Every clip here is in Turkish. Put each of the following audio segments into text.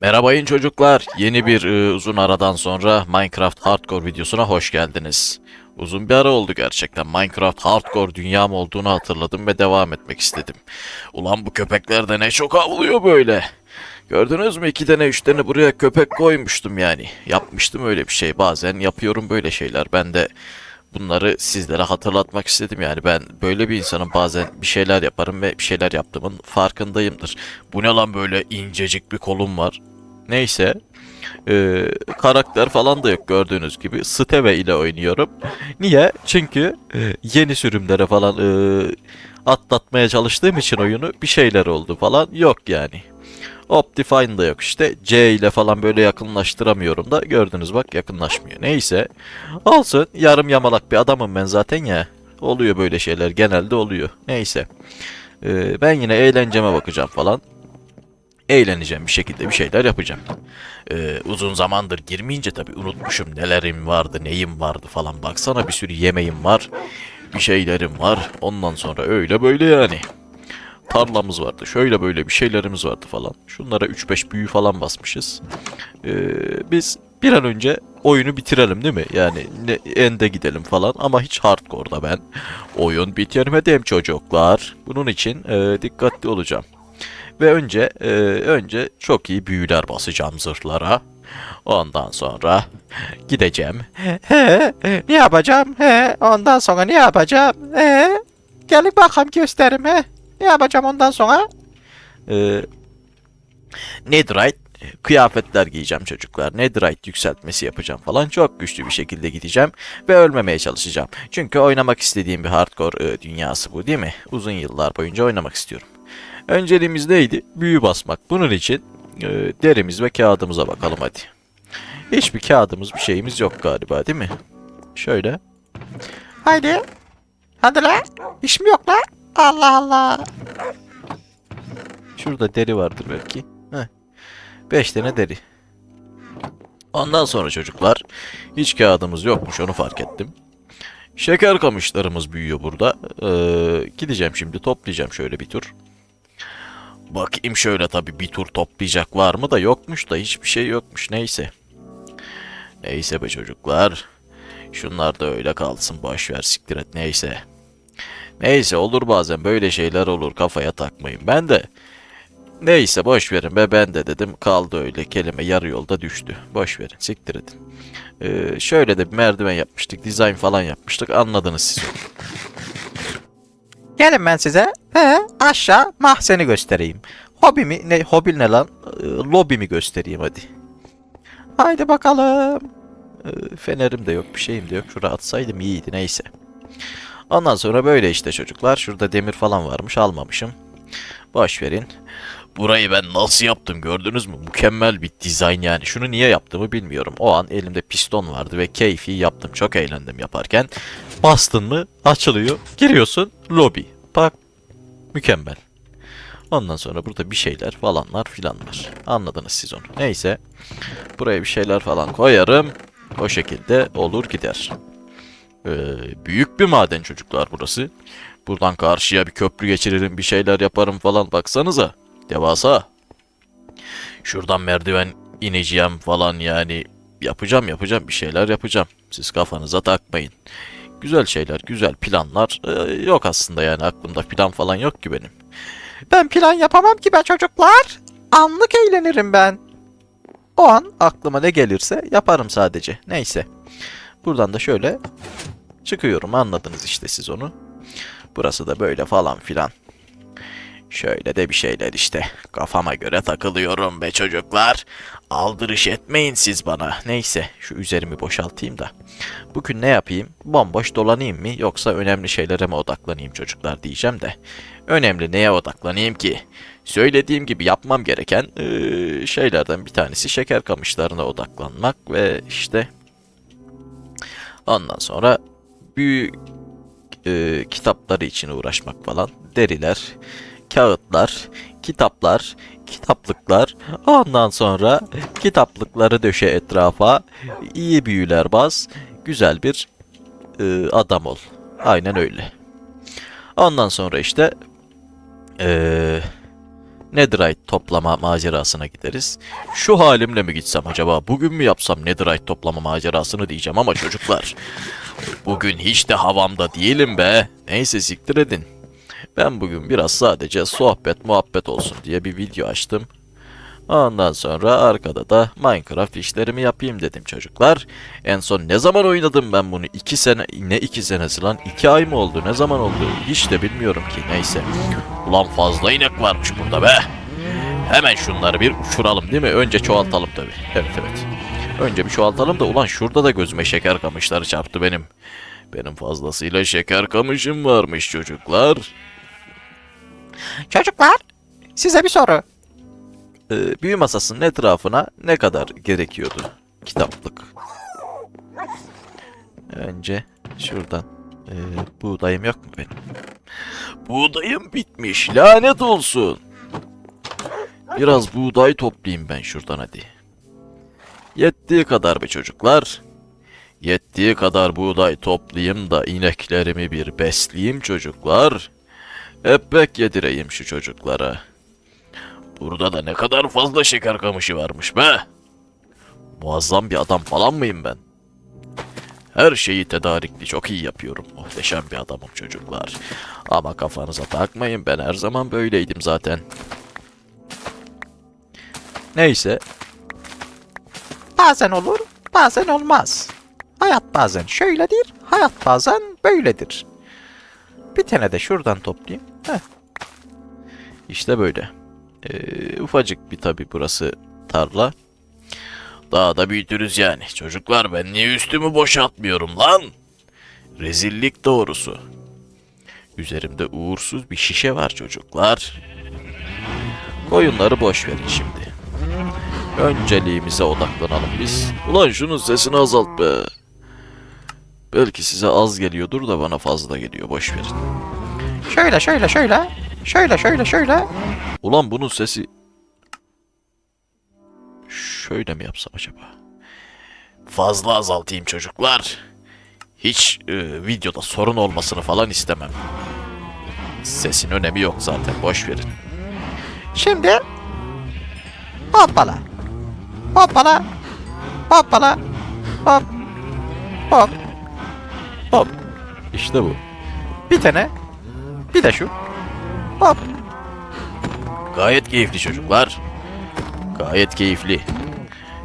Merhabayın çocuklar. Yeni bir e, uzun aradan sonra Minecraft Hardcore videosuna hoş geldiniz. Uzun bir ara oldu gerçekten. Minecraft Hardcore dünyam olduğunu hatırladım ve devam etmek istedim. Ulan bu köpekler de ne çok avlıyor böyle. Gördünüz mü iki tane üç tane buraya köpek koymuştum yani. Yapmıştım öyle bir şey. Bazen yapıyorum böyle şeyler. Ben de bunları sizlere hatırlatmak istedim yani. Ben böyle bir insanım bazen bir şeyler yaparım ve bir şeyler yaptığımın farkındayımdır. Bu ne lan böyle incecik bir kolum var. Neyse. Ee, karakter falan da yok gördüğünüz gibi. Steve ile oynuyorum. Niye? Çünkü e, yeni sürümlere falan e, atlatmaya çalıştığım için oyunu bir şeyler oldu falan. Yok yani. Optifine da yok işte. C ile falan böyle yakınlaştıramıyorum da gördünüz bak yakınlaşmıyor. Neyse. Olsun yarım yamalak bir adamım ben zaten ya. Oluyor böyle şeyler genelde oluyor. Neyse. Ee, ben yine eğlenceme bakacağım falan. Eğleneceğim bir şekilde bir şeyler yapacağım. Ee, uzun zamandır girmeyince tabii unutmuşum nelerim vardı neyim vardı falan. Baksana bir sürü yemeğim var. Bir şeylerim var. Ondan sonra öyle böyle yani tarlamız vardı. Şöyle böyle bir şeylerimiz vardı falan. Şunlara 3-5 büyü falan basmışız. Ee, biz bir an önce oyunu bitirelim değil mi? Yani ne, ende gidelim falan ama hiç hardcore'da ben. Oyun bitirmedim çocuklar. Bunun için e, dikkatli olacağım. Ve önce e, önce çok iyi büyüler basacağım zırhlara. Ondan sonra gideceğim. He, ne yapacağım? He, ondan sonra ne yapacağım? He, gelin bakalım gösterim he. Ne yapacağım ondan sonra? Ee, Netherite kıyafetler giyeceğim çocuklar. Netherite yükseltmesi yapacağım falan. Çok güçlü bir şekilde gideceğim ve ölmemeye çalışacağım. Çünkü oynamak istediğim bir hardcore e, dünyası bu değil mi? Uzun yıllar boyunca oynamak istiyorum. Önceliğimiz neydi? Büyü basmak. Bunun için e, derimiz ve kağıdımıza bakalım hadi. Hiçbir kağıdımız bir şeyimiz yok galiba değil mi? Şöyle. Haydi. Hadi la. İş mi yok la? Allah Allah. Şurada deri vardır belki. Heh. Beş tane deri. Ondan sonra çocuklar hiç kağıdımız yokmuş onu fark ettim. Şeker kamışlarımız büyüyor burada. Ee, gideceğim şimdi toplayacağım şöyle bir tur. Bakayım şöyle tabi bir tur toplayacak var mı da yokmuş da hiçbir şey yokmuş neyse. Neyse be çocuklar. Şunlar da öyle kalsın boş ver siktir et neyse. Neyse olur bazen böyle şeyler olur kafaya takmayın. Ben de neyse boş verin be ben de dedim kaldı öyle kelime yarı yolda düştü. Boş verin siktir edin. Ee, şöyle de bir merdiven yapmıştık dizayn falan yapmıştık anladınız siz. Gelin ben size he, aşağı mahzeni göstereyim. Hobimi ne hobi ne lan? Ee, lobimi göstereyim hadi. Haydi bakalım. Ee, fenerim de yok bir şeyim de yok. Şuraya atsaydım iyiydi neyse. Ondan sonra böyle işte çocuklar. Şurada demir falan varmış almamışım. Boş verin. Burayı ben nasıl yaptım gördünüz mü? Mükemmel bir dizayn yani. Şunu niye yaptığımı bilmiyorum. O an elimde piston vardı ve keyfi yaptım. Çok eğlendim yaparken. Bastın mı açılıyor. Giriyorsun lobi. Bak mükemmel. Ondan sonra burada bir şeyler falanlar filanlar. Anladınız siz onu. Neyse. Buraya bir şeyler falan koyarım. O şekilde olur gider. Ee, büyük bir maden çocuklar burası. Buradan karşıya bir köprü geçiririm bir şeyler yaparım falan baksanıza. Devasa. Şuradan merdiven ineceğim falan yani. Yapacağım yapacağım bir şeyler yapacağım. Siz kafanıza takmayın. Güzel şeyler, güzel planlar ee, yok aslında yani aklımda plan falan yok ki benim. Ben plan yapamam ki be çocuklar. Anlık eğlenirim ben. O an aklıma ne gelirse yaparım sadece. Neyse. Buradan da şöyle çıkıyorum. Anladınız işte siz onu. Burası da böyle falan filan. Şöyle de bir şeyler işte. Kafama göre takılıyorum be çocuklar. Aldırış etmeyin siz bana. Neyse şu üzerimi boşaltayım da. Bugün ne yapayım? Bomboş dolanayım mı yoksa önemli şeylere mi odaklanayım çocuklar diyeceğim de. Önemli neye odaklanayım ki? Söylediğim gibi yapmam gereken şeylerden bir tanesi şeker kamışlarına odaklanmak ve işte ondan sonra büyük eee, kitapları için uğraşmak falan. Deriler, kağıtlar, kitaplar, kitaplıklar. Ondan sonra kitaplıkları döşe etrafa. iyi büyüler baz. Güzel bir eee, adam ol. Aynen öyle. Ondan sonra işte eee Netherite toplama macerasına gideriz. Şu halimle mi gitsem acaba? Bugün mü yapsam Netherite toplama macerasını diyeceğim ama çocuklar. Bugün hiç de havamda değilim be. Neyse siktir edin. Ben bugün biraz sadece sohbet muhabbet olsun diye bir video açtım. Ondan sonra arkada da Minecraft işlerimi yapayım dedim çocuklar. En son ne zaman oynadım ben bunu? 2 sene, ne 2 senesi lan? 2 ay mı oldu? Ne zaman oldu? Hiç de bilmiyorum ki. Neyse. Ulan fazla inek varmış burada be. Hemen şunları bir uçuralım değil mi? Önce çoğaltalım tabii. Evet evet. Önce bir çoğaltalım da ulan şurada da gözüme şeker kamışları çarptı benim. Benim fazlasıyla şeker kamışım varmış çocuklar. Çocuklar size bir soru. Ee, büyü masasının etrafına ne kadar gerekiyordu kitaplık? Önce şuradan ee, buğdayım yok mu benim? Buğdayım bitmiş lanet olsun. Biraz buğday toplayayım ben şuradan hadi. Yettiği kadar be çocuklar. Yettiği kadar buğday toplayayım da ineklerimi bir besleyeyim çocuklar. Epek yedireyim şu çocuklara. Burada da ne kadar fazla şeker kamışı varmış be. Muazzam bir adam falan mıyım ben? Her şeyi tedarikli çok iyi yapıyorum. Muhteşem bir adamım çocuklar. Ama kafanıza takmayın ben her zaman böyleydim zaten. Neyse Bazen olur, bazen olmaz. Hayat bazen şöyledir, hayat bazen böyledir. Bir tane de şuradan toplayayım. Heh. işte böyle. Ee, ufacık bir tabi burası tarla. Daha da büyütürüz yani. Çocuklar ben niye üstümü boşaltmıyorum lan? Rezillik doğrusu. Üzerimde uğursuz bir şişe var çocuklar. Koyunları boş verin şimdi. Önceliğimize odaklanalım biz. Ulan şunun sesini azalt be. Belki size az geliyordur da bana fazla geliyor. Boş verin. Şöyle şöyle şöyle. Şöyle şöyle şöyle. Ulan bunun sesi... Şöyle mi yapsam acaba? Fazla azaltayım çocuklar. Hiç e, videoda sorun olmasını falan istemem. Sesin önemi yok zaten boş verin. Şimdi hoppala. Hoppala. Hoppala. Hop. Hop. Hop. İşte bu. Bir tane. Bir de şu. Hop. Gayet keyifli çocuklar. Gayet keyifli.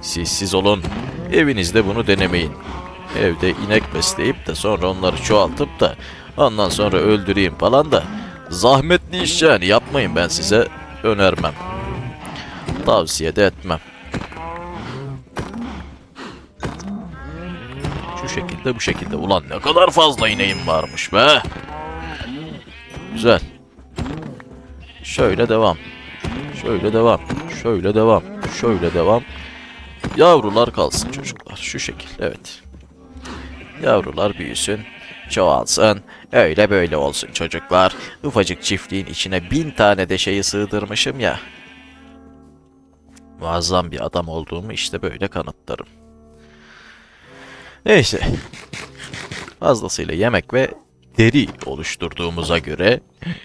Siz siz olun. Evinizde bunu denemeyin. Evde inek besleyip de sonra onları çoğaltıp da ondan sonra öldüreyim falan da zahmetli iş yani yapmayın ben size önermem. Tavsiye de etmem. Şekilde bu şekilde. Ulan ne kadar fazla ineğim varmış be. Güzel. Şöyle devam. Şöyle devam. Şöyle devam. Şöyle devam. Yavrular kalsın çocuklar. Şu şekil. Evet. Yavrular büyüsün. Çoğalsın. Öyle böyle olsun çocuklar. Ufacık çiftliğin içine bin tane de şeyi sığdırmışım ya. Muazzam bir adam olduğumu işte böyle kanıtlarım. Neyse. Fazlasıyla yemek ve deri oluşturduğumuza göre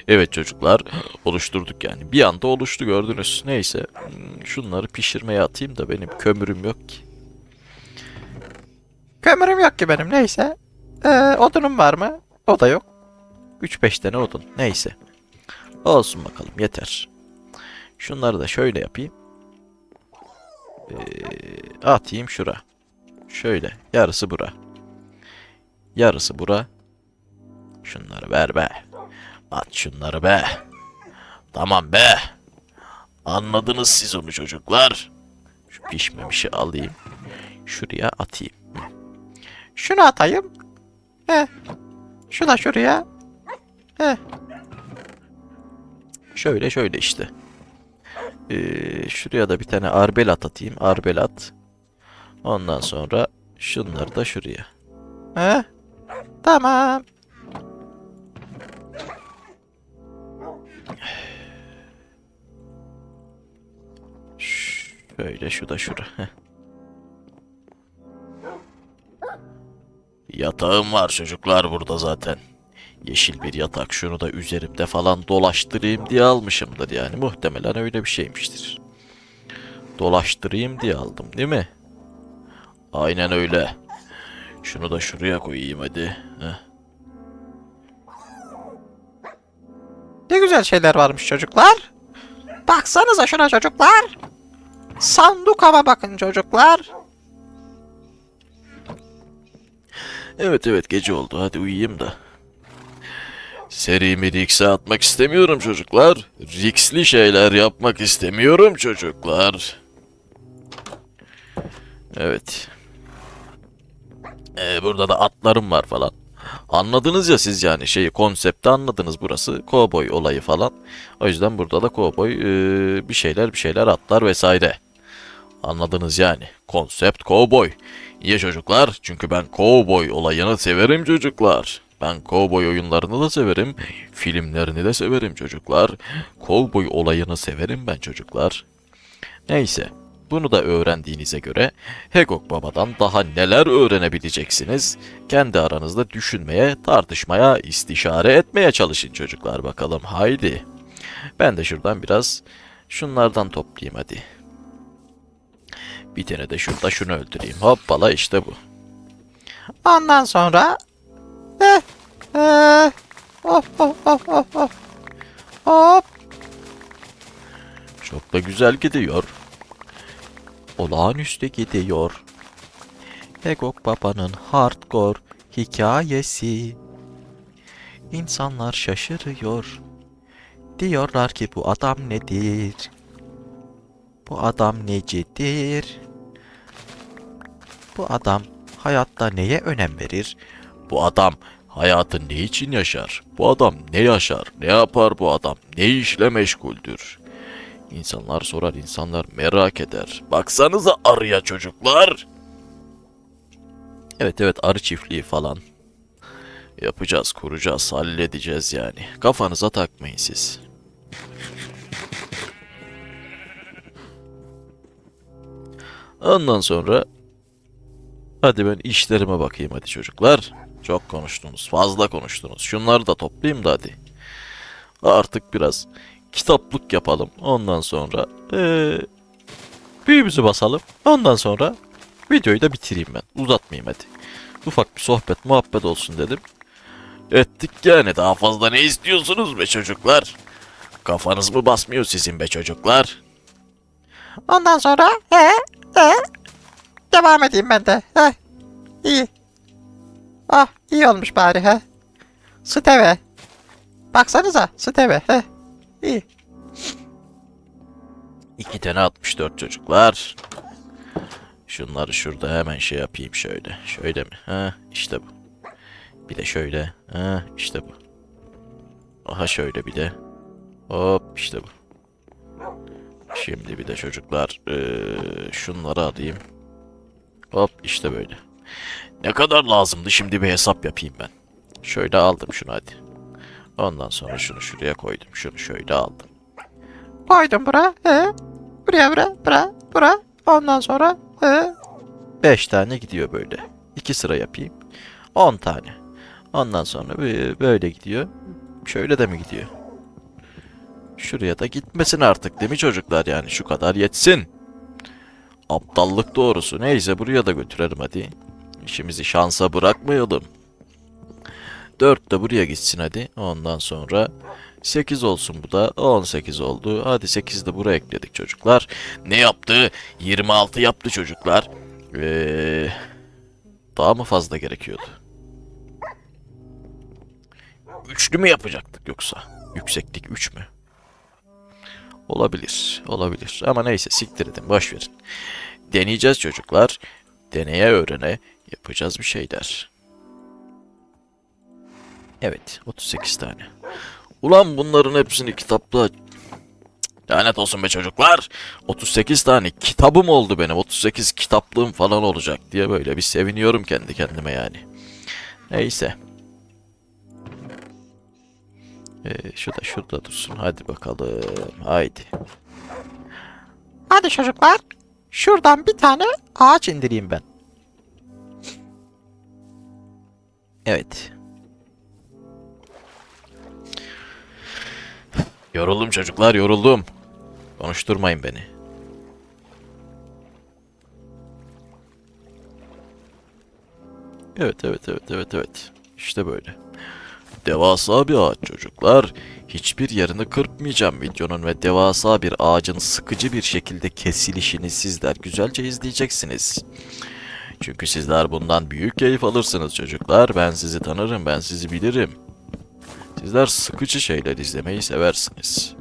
evet çocuklar oluşturduk yani. Bir anda oluştu gördünüz. Neyse şunları pişirmeye atayım da benim kömürüm yok ki. Kömürüm yok ki benim neyse. Ee, odunum var mı? O da yok. 3-5 tane odun neyse. Olsun bakalım yeter. Şunları da şöyle yapayım. Ee, atayım şura. Şöyle yarısı bura. Yarısı bura. Şunları ver be. At şunları be. Tamam be. Anladınız siz onu çocuklar. Şu pişmemişi alayım. Şuraya atayım. Şunu atayım. Heh. Şu da şuraya. Heh. Şöyle şöyle işte. Ee, şuraya da bir tane arbelat atayım. Arbelat. Ondan sonra şunları da şuraya. Heh. Tamam. Şöyle şu da şura. Heh. Yatağım var çocuklar burada zaten. Yeşil bir yatak şunu da üzerimde falan dolaştırayım diye almışımdır yani. Muhtemelen öyle bir şeymiştir. Dolaştırayım diye aldım değil mi? Aynen öyle. Şunu da şuraya koyayım hadi. Heh. Ne güzel şeyler varmış çocuklar. Baksanıza şuna çocuklar. Sandukama bakın çocuklar. Evet evet gece oldu hadi uyuyayım da. Serimi Rix'e atmak istemiyorum çocuklar. Rix'li şeyler yapmak istemiyorum çocuklar. Evet. Ee, burada da atlarım var falan. Anladınız ya siz yani şeyi konsepti anladınız burası. Kovboy olayı falan. O yüzden burada da kovboy ee, bir şeyler bir şeyler atlar vesaire. Anladınız yani. Konsept kovboy. İyi çocuklar çünkü ben kovboy olayını severim çocuklar. Ben kovboy oyunlarını da severim. Filmlerini de severim çocuklar. Kovboy olayını severim ben çocuklar. Neyse. Bunu da öğrendiğinize göre Hegok Baba'dan daha neler öğrenebileceksiniz? Kendi aranızda düşünmeye, tartışmaya, istişare etmeye çalışın çocuklar bakalım. Haydi. Ben de şuradan biraz şunlardan toplayayım hadi. Bir tane de şurada şunu öldüreyim. Hoppala işte bu. Ondan sonra eh, eh, hop hop hop hop hop. Hop. Çok da güzel gidiyor. Olağanüstü gidiyor. Egok Baba'nın hardcore hikayesi. İnsanlar şaşırıyor. Diyorlar ki bu adam nedir? Bu adam necidir? Bu adam hayatta neye önem verir? Bu adam hayatı ne için yaşar? Bu adam ne yaşar? Ne yapar bu adam? Ne işle meşguldür? İnsanlar sorar, insanlar merak eder. Baksanıza arıya çocuklar. Evet evet arı çiftliği falan. Yapacağız, kuracağız, halledeceğiz yani. Kafanıza takmayın siz. Ondan sonra hadi ben işlerime bakayım hadi çocuklar. Çok konuştunuz, fazla konuştunuz. Şunları da toplayayım da hadi. Artık biraz kitaplık yapalım. Ondan sonra eee büyümüzü basalım. Ondan sonra videoyu da bitireyim ben. Uzatmayayım hadi. Ufak bir sohbet muhabbet olsun dedim. Ettik yani daha fazla ne istiyorsunuz be çocuklar? Kafanız mı basmıyor sizin be çocuklar? Ondan sonra he, he. Devam edeyim ben de. He. İyi. Ah iyi olmuş bari he. Steve. Baksanıza Steve he. İki tane 64 çocuklar. Şunları şurada hemen şey yapayım şöyle. Şöyle mi? Ha işte bu. Bir de şöyle. Ha işte bu. Aha şöyle bir de. Hop işte bu. Şimdi bir de çocuklar eee, şunları alayım. Hop işte böyle. Ne kadar lazımdı şimdi bir hesap yapayım ben. Şöyle aldım şunu hadi. Ondan sonra şunu şuraya koydum. Şunu şöyle aldım. Koydum bura. He. Buraya bura. Bura. Bura. Ondan sonra he. 5 tane gidiyor böyle. 2 sıra yapayım. 10 tane. Ondan sonra bö- böyle gidiyor. Şöyle de mi gidiyor? Şuraya da gitmesin artık değil mi çocuklar yani şu kadar yetsin. Aptallık doğrusu. Neyse buraya da götürelim hadi. İşimizi şansa bırakmayalım. 4 de buraya gitsin hadi. Ondan sonra 8 olsun bu da. 18 oldu. Hadi 8 de buraya ekledik çocuklar. Ne yaptı? 26 yaptı çocuklar. Ee, daha mı fazla gerekiyordu? Üçlü mü yapacaktık yoksa? Yükseklik 3 mü? Olabilir, olabilir. Ama neyse siktir edin, boş verin. Deneyeceğiz çocuklar. Deneye öğrene yapacağız bir şeyler. Evet, 38 tane. Ulan bunların hepsini kitapla... Lanet olsun be çocuklar. 38 tane kitabım oldu benim. 38 kitaplığım falan olacak diye böyle bir seviniyorum kendi kendime yani. Neyse. Ee, şu da şurada dursun. Hadi bakalım. Haydi. Hadi çocuklar. Şuradan bir tane ağaç indireyim ben. Evet. Yoruldum çocuklar yoruldum. Konuşturmayın beni. Evet evet evet evet evet. İşte böyle. Devasa bir ağaç çocuklar. Hiçbir yerini kırpmayacağım videonun ve devasa bir ağacın sıkıcı bir şekilde kesilişini sizler güzelce izleyeceksiniz. Çünkü sizler bundan büyük keyif alırsınız çocuklar. Ben sizi tanırım, ben sizi bilirim. Sizler sıkıcı şeyler izlemeyi seversiniz.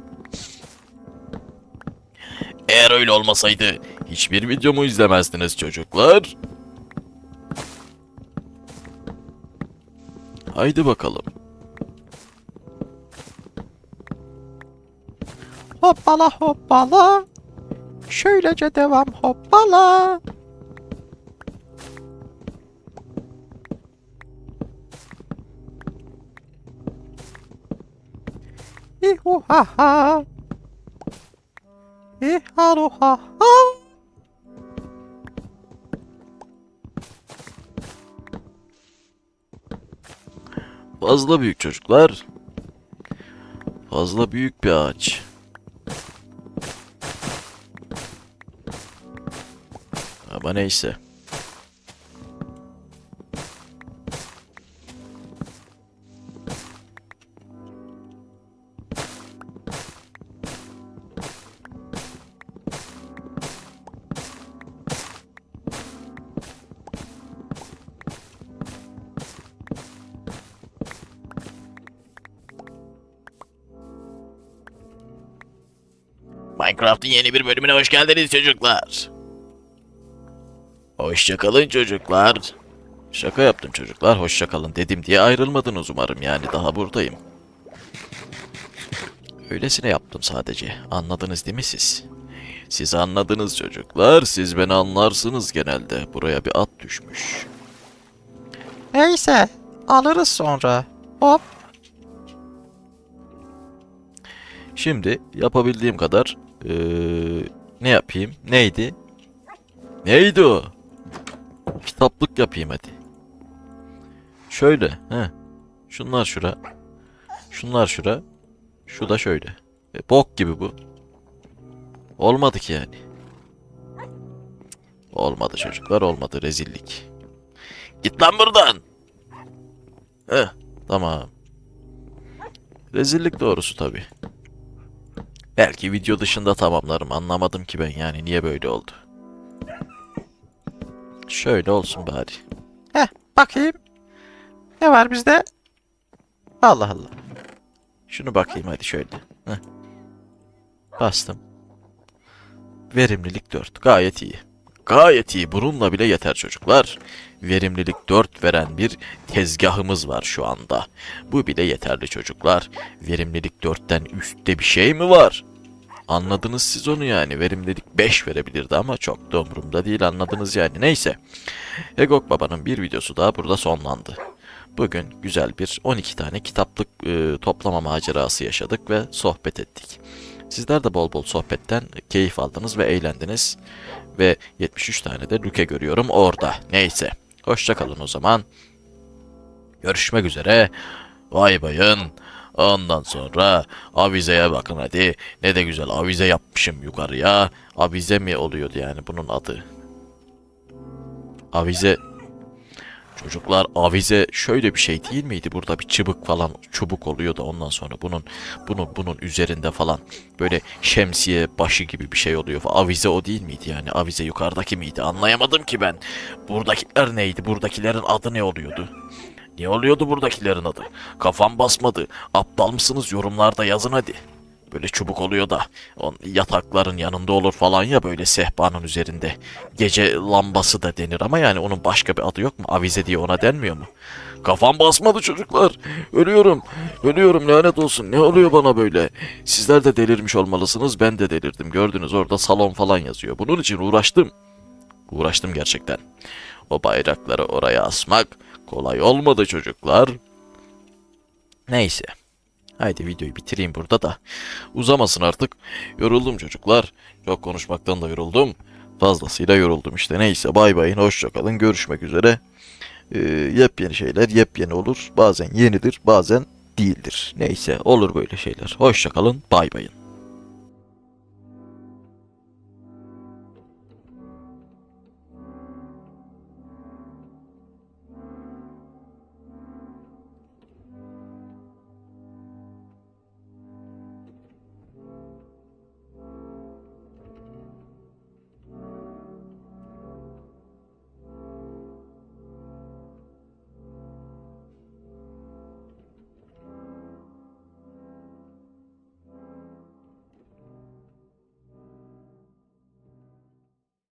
Eğer öyle olmasaydı hiçbir videomu izlemezdiniz çocuklar. Haydi bakalım. Hoppala hoppala. Şöylece devam hoppala. İhu ha ha. İharu ha ha. Fazla büyük çocuklar. Fazla büyük bir ağaç. Ama neyse. Minecraft'ın yeni bir bölümüne hoş geldiniz çocuklar. Hoşçakalın çocuklar. Şaka yaptım çocuklar. Hoşçakalın dedim diye ayrılmadınız umarım yani daha buradayım. Öylesine yaptım sadece. Anladınız değil mi siz? Siz anladınız çocuklar. Siz beni anlarsınız genelde. Buraya bir at düşmüş. Neyse alırız sonra. Hop. Şimdi yapabildiğim kadar eee, ne yapayım? Neydi? Neydi o? Kitaplık yapayım hadi. Şöyle, he. Şunlar şura. Şunlar şura. Şu da şöyle. E, bok gibi bu. Olmadı ki yani. Olmadı çocuklar olmadı rezillik. Git lan buradan. Heh, tamam. Rezillik doğrusu tabii. Belki video dışında tamamlarım. Anlamadım ki ben yani niye böyle oldu. Şöyle olsun bari. Heh bakayım. Ne var bizde? Allah Allah. Şunu bakayım hadi şöyle. Heh. Bastım. Verimlilik 4. Gayet iyi. Gayet iyi. Bununla bile yeter çocuklar. Verimlilik 4 veren bir tezgahımız var şu anda. Bu bile yeterli çocuklar. Verimlilik 4'ten üstte bir şey mi var? Anladınız siz onu yani. Verimlilik 5 verebilirdi ama çok da umurumda değil anladınız yani. Neyse. Egok Baba'nın bir videosu daha burada sonlandı. Bugün güzel bir 12 tane kitaplık e, toplama macerası yaşadık ve sohbet ettik. Sizler de bol bol sohbetten keyif aldınız ve eğlendiniz. Ve 73 tane de lüke görüyorum orada. Neyse. Hoşçakalın o zaman. Görüşmek üzere. Vay bayın. Ondan sonra avizeye bakın hadi. Ne de güzel avize yapmışım yukarıya. Avize mi oluyordu yani bunun adı? Avize Çocuklar avize şöyle bir şey değil miydi? Burada bir çıbık falan çubuk oluyor da ondan sonra bunun bunun bunun üzerinde falan böyle şemsiye başı gibi bir şey oluyor. Avize o değil miydi yani? Avize yukarıdaki miydi? Anlayamadım ki ben. Buradakiler neydi? Buradakilerin adı ne oluyordu? Ne oluyordu buradakilerin adı? Kafam basmadı. Aptal mısınız? Yorumlarda yazın hadi. Böyle çubuk oluyor da on yatakların yanında olur falan ya böyle sehpanın üzerinde. Gece lambası da denir ama yani onun başka bir adı yok mu? Avize diye ona denmiyor mu? Kafam basmadı çocuklar. Ölüyorum. Ölüyorum lanet olsun. Ne oluyor bana böyle? Sizler de delirmiş olmalısınız. Ben de delirdim. Gördünüz orada salon falan yazıyor. Bunun için uğraştım. Uğraştım gerçekten. O bayrakları oraya asmak kolay olmadı çocuklar. Neyse. Haydi videoyu bitireyim burada da. Uzamasın artık. Yoruldum çocuklar. Çok konuşmaktan da yoruldum. Fazlasıyla yoruldum işte. Neyse bay bayın hoşçakalın. Görüşmek üzere. Ee, yepyeni şeyler yepyeni olur. Bazen yenidir bazen değildir. Neyse olur böyle şeyler. Hoşçakalın bay bayın.